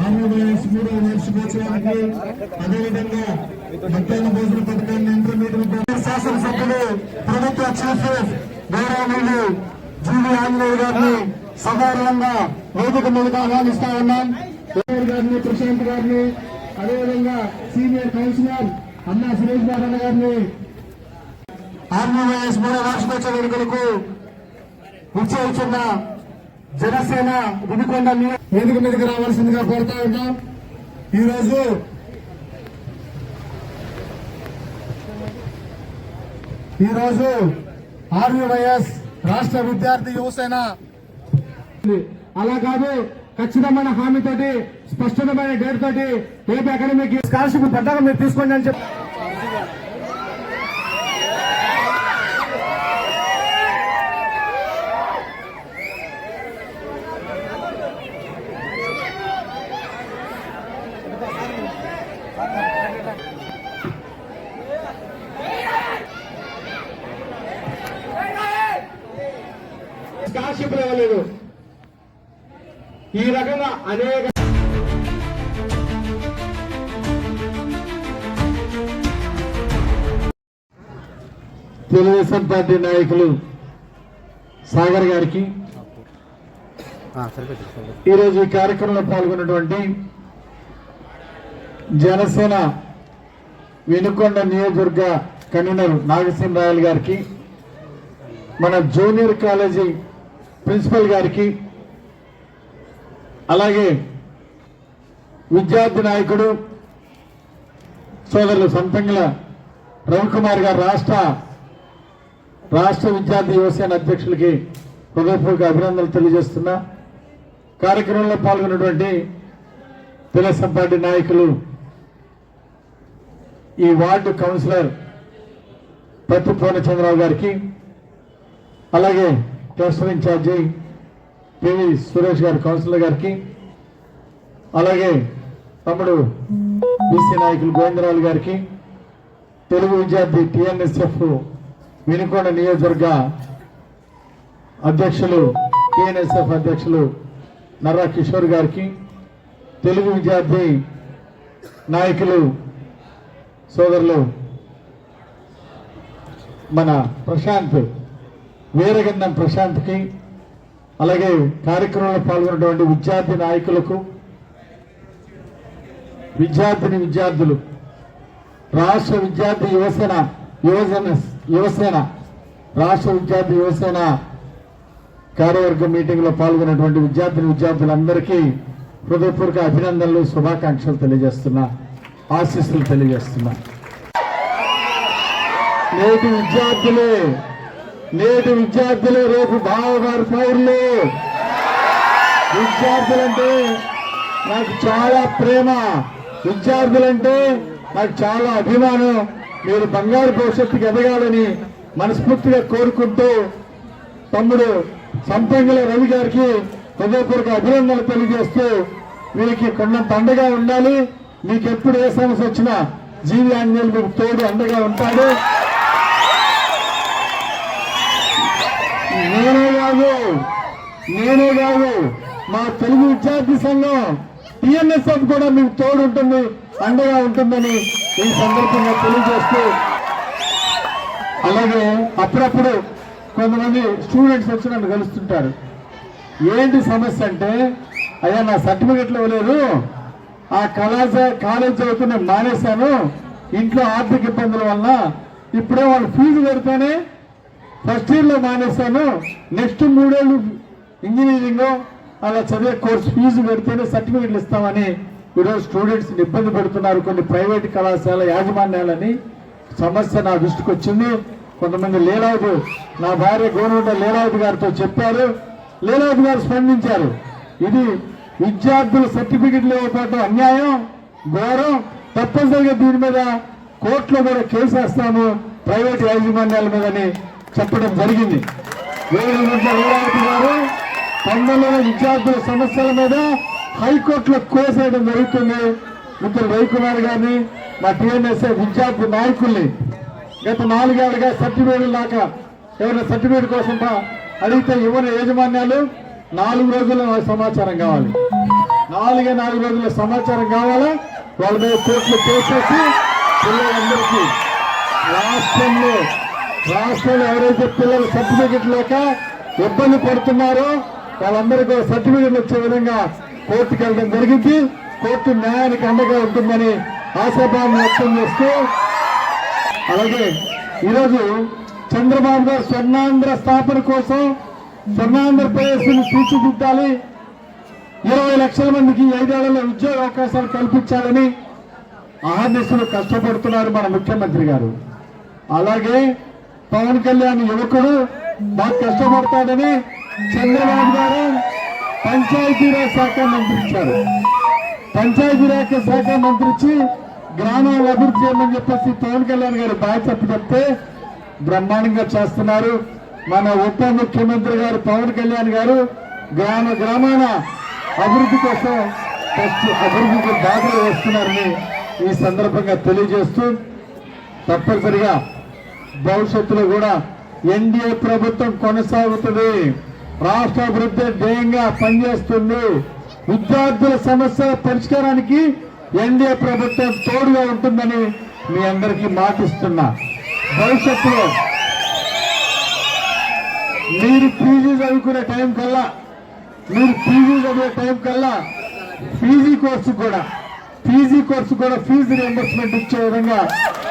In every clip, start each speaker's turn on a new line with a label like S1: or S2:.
S1: ఆంధ్రప్రదేశ్ మూడవ వార్షికోత్సవానికి అదేవిధంగా మధ్యాహ్న భోజన పథకాన్ని ఇంటర్మీడియట్ శాసనసభ్యులు ప్రభుత్వ చీఫ్ గౌరవనీయులు జీవి ఆంజనేయ గారిని సగౌరవంగా వేదిక మీదకి ఆహ్వానిస్తా ఉన్నాం. గారిని ప్రశాంత్ గారిని అదేవిధంగా సీనియర్ కౌన్సిలర్ అన్నా సురేష్ బాబు గారిని ఆంధ్రప్రదేశ్ మూడవ వార్షికోత్సవ వేడుకలకు ఉత్సవించిన జనసేన వినుకొండ నియో- వేదిక మీదకి రావాల్సిందిగా కోరుతా ఉన్నాం. ఈ రోజు ఈ రోజు ఆర్వీవైఎస్ రాష్ట్ర విద్యార్థి యువసేన. అలా కాదు ఖచ్చితమైన హామీతోటి స్పష్టమైన డేట్ తోటి ఏపీ అకాడమిక్ స్కాలర్షిప్ పట్టాక మీరు తీసుకోండి అని చెప్పి స్కాలర్షిప్ ఇవ్వలేదు ఈ రకంగా అనేక తెలుగుదేశం పార్టీ నాయకులు సాగర్ గారికి ఈరోజు ఈ కార్యక్రమంలో పాల్గొన్నటువంటి జనసేన వెనుకొండ నియోజకవర్గ కన్వీనర్ నాగసింహరాయలు గారికి మన జూనియర్ కాలేజీ ప్రిన్సిపల్ గారికి అలాగే విద్యార్థి నాయకుడు సోదరులు సంతంగిల రవికుమార్ గారు రాష్ట్ర రాష్ట్ర విద్యార్థి యువసేన అధ్యక్షులకి హృదయపూర్వక అభినందనలు తెలియజేస్తున్నా. కార్యక్రమంలో పాల్గొన్నటువంటి తెలుగుదేశం పార్టీ నాయకులు ఈ వార్డు కౌన్సిలర్ పత్తి చంద్రరావు గారికి అలాగే క్లస్టర్ ఇన్ఛార్జి పివి సురేష్ గారు కౌన్సిలర్ గారికి అలాగే తమ్ముడు బీసీ నాయకులు గోవిందరావు గారికి తెలుగు విద్యార్థి టిఎన్ఎస్ఎఫ్ వినుకొండ నియోజకవర్గ అధ్యక్షులు టిఎన్ఎస్ఎఫ్ అధ్యక్షులు నర్రా కిషోర్ గారికి తెలుగు విద్యార్థి నాయకులు సోదరులు మన ప్రశాంత్ వీరగంధం ప్రశాంత్కి అలాగే కార్యక్రమంలో పాల్గొన్నటువంటి విద్యార్థి నాయకులకు విద్యార్థిని విద్యార్థులు రాష్ట్ర విద్యార్థి యువసేన యువజన యువసేన రాష్ట్ర విద్యార్థి యువసేన కార్యవర్గ మీటింగ్లో పాల్గొన్నటువంటి విద్యార్థిని విద్యార్థులందరికీ హృదయపూర్వక అభినందనలు శుభాకాంక్షలు తెలియజేస్తున్నా ఆశీస్సులు తెలియజేస్తున్నా. నేటి విద్యార్థులే నేటి విద్యార్థులు రేపు భావగారు పౌరులు. విద్యార్థులంటే నాకు చాలా ప్రేమ. విద్యార్థులంటే నాకు చాలా అభిమానం. మీరు బంగారు భవిష్యత్తుకి ఎదగాలని మనస్ఫూర్తిగా కోరుకుంటూ తమ్ముడు సంపంగుల రవి గారికి హృదయపూర్వక అభినందనలు తెలియజేస్తూ వీరికి కొండంత అండగా ఉండాలి. మీకు ఎప్పుడు ఏ సమస్య వచ్చినా జీవి ఆంజనేయులు మీకు తోడు అండగా ఉంటాడు. నేనే కాదు నేనే కాదు. మా తెలుగు విద్యార్థి సంఘం టిఎన్ఎస్ఎఫ్ కూడా మీకు తోడు ఉంటుంది అండగా ఉంటుందని ఈ సందర్భంగా తెలియజేస్తూ అలాగే అప్పుడప్పుడు కొంతమంది స్టూడెంట్స్ వచ్చి నన్ను కలుస్తుంటారు. ఏంటి సమస్య అంటే అయ్యా నా సర్టిఫికెట్లు ఇవ్వలేదు ఆ కళాశాల కాలేజ్ చదువుకుని మానేశాను ఇంట్లో ఆర్థిక ఇబ్బందుల వల్ల ఇప్పుడే వాళ్ళు ఫీజు కడితేనే ఫస్ట్ ఇయర్లో మానేస్తాను మానేశాను. నెక్స్ట్ మూడేళ్ళు ఇంజనీరింగ్ అలా చదివే కోర్స్ ఫీజు పెడితేనే సర్టిఫికెట్లు ఇస్తామని ఈరోజు స్టూడెంట్స్ ఇబ్బంది పెడుతున్నారు. కొన్ని ప్రైవేట్ కళాశాల యాజమాన్యాలని సమస్య నా దృష్టికి వచ్చింది. కొంతమంది లీలావతి నా భార్య గోనుండ లీలావతి గారితో చెప్పారు. లీలావతి గారు స్పందించారు. ఇది విద్యార్థుల సర్టిఫికెట్లు ఇవ్వకపోవడం అన్యాయం ఘోరం. తప్పనిసరిగా దీని మీద కోర్టులో కూడా కేసు వేస్తాము. ప్రైవేట్ యాజమాన్యాల మీదని చెప్పడం జరిగింది. వేణుగుంట లీలావతి గారు తొందరలోనే విద్యార్థుల సమస్యల మీద హైకోర్టులో కోసేయడం జరుగుతుంది. ఇద్దరు రవికుమార్ గారిని మా టీఎన్ఎస్ఏ విద్యార్థి నాయకుల్ని గత నాలుగేళ్ళుగా సర్టిఫికేట్లు దాకా ఎవరైనా సర్టిఫికేట్ కోసం అడిగితే ఇవ్వని యాజమాన్యాలు నాలుగు రోజుల్లో సమాచారం కావాలి. నాలుగే నాలుగు రోజుల సమాచారం కావాలా? వాళ్ళ మీద కోర్టులు కేసేసి పిల్లలందరికీ రాష్ట్రంలో రాష్ట్రంలో ఎవరైతే పిల్లలు సర్టిఫికెట్ లేక ఇబ్బంది పడుతున్నారో వాళ్ళందరికీ సర్టిఫికెట్లు వచ్చే విధంగా కోర్టుకు వెళ్ళడం జరిగింది. కోర్టు న్యాయానికి అండగా ఉంటుందని ఆశాభావం వ్యక్తం చేస్తూ అలాగే ఈరోజు చంద్రబాబు గారు స్వర్ణాంధ్ర స్థాపన కోసం స్వర్ణాంధ్రప్రదేశ్ని తీర్చిదిద్దాలి. ఇరవై లక్షల మందికి ఐదేళ్ళలో ఉద్యోగ అవకాశాలు కల్పించాలని ఆహర్నిశలు కష్టపడుతున్నారు మన ముఖ్యమంత్రి గారు. అలాగే పవన్ కళ్యాణ్ యువకుడు బాగా కష్టపడతాడని చంద్రబాబు గారు పంచాయతీరాజ్ శాఖ మంత్రి ఇచ్చారు పంచాయతీరాజ్ శాఖ మంత్రి ఇచ్చి అభివృద్ధి చేయమని చెప్పేసి పవన్ కళ్యాణ్ గారు బాధ్యత చెప్తే బ్రహ్మాండంగా చేస్తున్నారు. మన ఉప ముఖ్యమంత్రి గారు పవన్ కళ్యాణ్ గారు గ్రామ గ్రామాన అభివృద్ధి కోసం ఫస్ట్ అభివృద్ధికి బాధలు వేస్తున్నారని ఈ సందర్భంగా తెలియజేస్తూ తప్పనిసరిగా భవిష్యత్తులో కూడా ఎన్డీఏ ప్రభుత్వం కొనసాగుతుంది. రాష్ట్ర అభివృద్ధి ధ్యేయంగా పనిచేస్తుంది. విద్యార్థుల సమస్య పరిష్కారానికి ఎన్డీఏ ప్రభుత్వం తోడుగా ఉంటుందని మీ అందరికీ మాటిస్తున్నా. భవిష్యత్తులో మీరు పీజీ చదువుకునే టైం కల్లా మీరు పీజీ చదివే టైం కల్లా పీజీ కోర్సు కూడా పీజీ కోర్సు కూడా ఫీజు రియంబర్స్మెంట్ ఇచ్చే విధంగా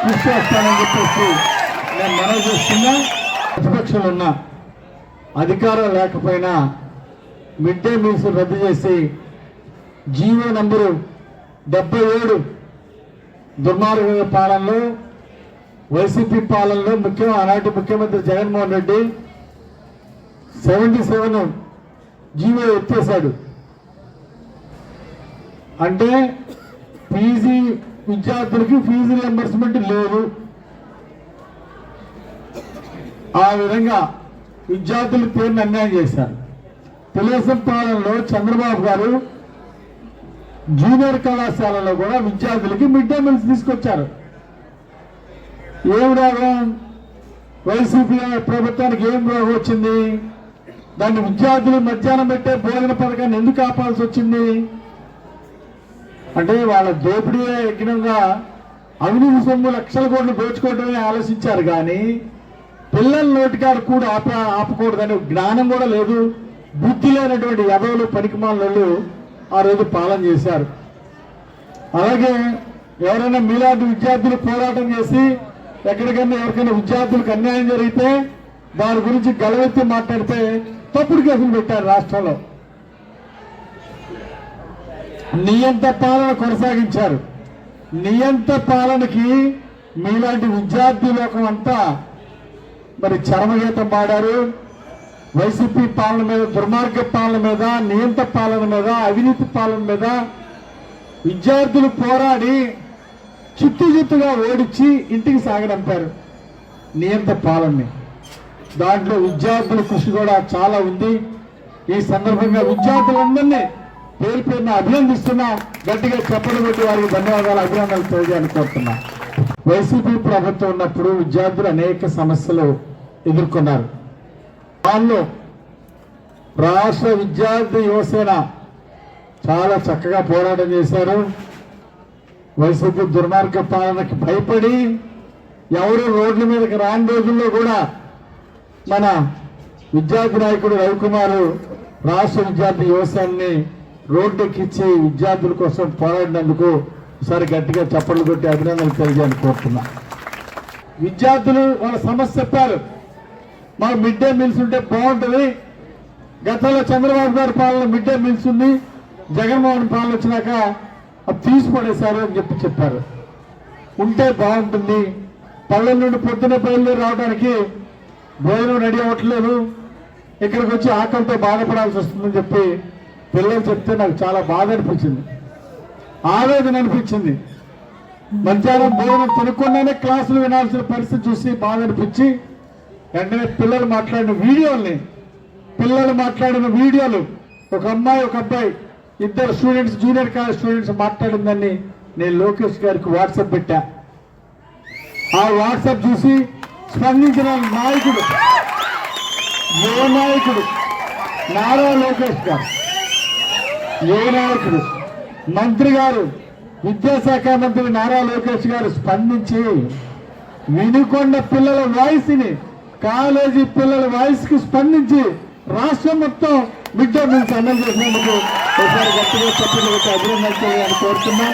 S1: కృషి చేస్తానని చెప్పేసి నేను మనవి చేస్తున్నా. ప్రతిపక్షంలో ఉన్న అధికారం లేకపోయినా మిడ్ డే మీల్స్ రద్దు చేసి జీవో నంబరు డెబ్బై ఏడు దుర్మార్గ పాలనలో వైసీపీ పాలనలో ముఖ్యం ఆనాటి ముఖ్యమంత్రి Jaganmohan Reddy seventy seven GO ఎత్తేసాడు అంటే పీజీ విద్యార్థులకి ఫీజు రియంబర్స్మెంట్ లేదు. ఆ విధంగా విద్యార్థులు పేరుని అన్యాయం చేశారు. తెలుగుదేశం పాలనలో చంద్రబాబు గారు జూనియర్ కళాశాలలో కూడా విద్యార్థులకి మిడ్ డే మీల్స్ తీసుకొచ్చారు. ఏం రోగం? వైసీపీ ప్రభుత్వానికి ఏం రోగం వచ్చింది? దాన్ని విద్యార్థులు మధ్యాహ్నం పెట్టే భోజన పథకాన్ని ఎందుకు ఆపాల్సి వచ్చింది? అంటే వాళ్ళ దోపిడీ యజ్ఞంగా అవినీతి సొమ్ము లక్షల కోట్లు దోచుకోవడమే ఆలోచించారు కానీ పిల్లల నోటికారు కూడా ఆప ఆపకూడదని జ్ఞానం కూడా లేదు. బుద్ధి లేనటువంటి యదవులు పనికిమాలను ఆ రోజు పాలన చేశారు. అలాగే ఎవరైనా మీలాంటి విద్యార్థులు పోరాటం చేసి ఎక్కడికైనా ఎవరికైనా విద్యార్థులకు అన్యాయం జరిగితే దాని గురించి గలవెత్తి మాట్లాడితే తప్పుడు కేసులు పెట్టారు రాష్ట్రంలో. నియంత పాలన కొనసాగించారు. నియంత పాలనకి మీలాంటి విద్యార్థి లోకం అంతా మరి చరమగీతం పాడారు. వైసీపీ పాలన మీద దుర్మార్గ పాలన మీద నియంత పాలన మీద అవినీతి పాలన మీద విద్యార్థులు పోరాడి చిత్తు చిత్తుగా ఓడించి ఇంటికి సాగనంపారు. నియంత పాలనని. దాంట్లో విద్యార్థుల కృషి కూడా చాలా ఉంది. ఈ సందర్భంగా విద్యార్థులందరినీ పేరు పేరున అభినందిస్తున్నా గట్టిగా చెప్పడం కొట్టి వారికి ధన్యవాదాలు అభినందనలు తెలియజేయాలని కోరుతున్నా. వైసీపీ ప్రభుత్వం ఉన్నప్పుడు విద్యార్థులు అనేక సమస్యలు ఎదుర్కొన్నారు. వాళ్ళు రాష్ట్ర విద్యార్థి యువసేన చాలా చక్కగా పోరాటం చేశారు. వైసీపీ దుర్మార్గ పాలనకి భయపడి ఎవరు రోడ్ల మీదకి రాని రోజుల్లో కూడా మన విద్యార్థి నాయకుడు రవికుమారు రాష్ట్ర విద్యార్థి యువసేనని రోడ్డెక్కిచ్చి విద్యార్థుల కోసం పోరాడినందుకు ఈసారి గట్టిగా చప్పట్లు కొట్టి అభినందనలు తెలియజేయాలని కోరుతున్నా. విద్యార్థులు వాళ్ళ సమస్య చెప్పారు. మాకు మిడ్ డే మీల్స్ ఉంటే బాగుంటుంది. గతంలో చంద్రబాబు గారి పాలన మిడ్ డే మీల్స్ ఉంది. జగన్మోహన్ పాలన వచ్చినాక అది తీసి అని చెప్పి చెప్పారు. ఉంటే బాగుంటుంది. పల్లెల నుండి పొద్దున బయలుదేరి రావడానికి భోజనం రెడీ అవ్వట్లేదు. ఇక్కడికి వచ్చి ఆకలితో బాధపడాల్సి వస్తుందని చెప్పి పిల్లలు చెప్తే నాకు చాలా బాధ అనిపించింది. ఆవేదన అనిపించింది. మధ్యాహ్నం భోజనం తినకుండానే క్లాసులు వినాల్సిన పరిస్థితి చూసి బాధ అనిపించి వెంటనే పిల్లలు మాట్లాడిన వీడియోల్ని పిల్లలు మాట్లాడిన వీడియోలు ఒక అమ్మాయి ఒక అబ్బాయి ఇద్దరు స్టూడెంట్స్ జూనియర్ కాలేజ్ స్టూడెంట్స్ మాట్లాడిందని నేను లోకేష్ గారికి వాట్సాప్ పెట్టా. ఆ వాట్సాప్ చూసి స్పందించిన నాయకుడు యువ నాయకుడు? నారా లోకేష్ గారు. యువ నాయకుడు? మంత్రి గారు విద్యాశాఖ మంత్రి నారా లోకేష్ గారు స్పందించి వినుకొండ పిల్లల వాయిస్ని కాలేజీ పిల్లల వాయిస్కి స్పందించి రాష్ట్రం మొత్తం మిడ్ డే మీల్స్ అమలు చేసినందుకు ఒకసారి గట్టిగా చెప్పిన అభినందనలు కోరుతున్నాం.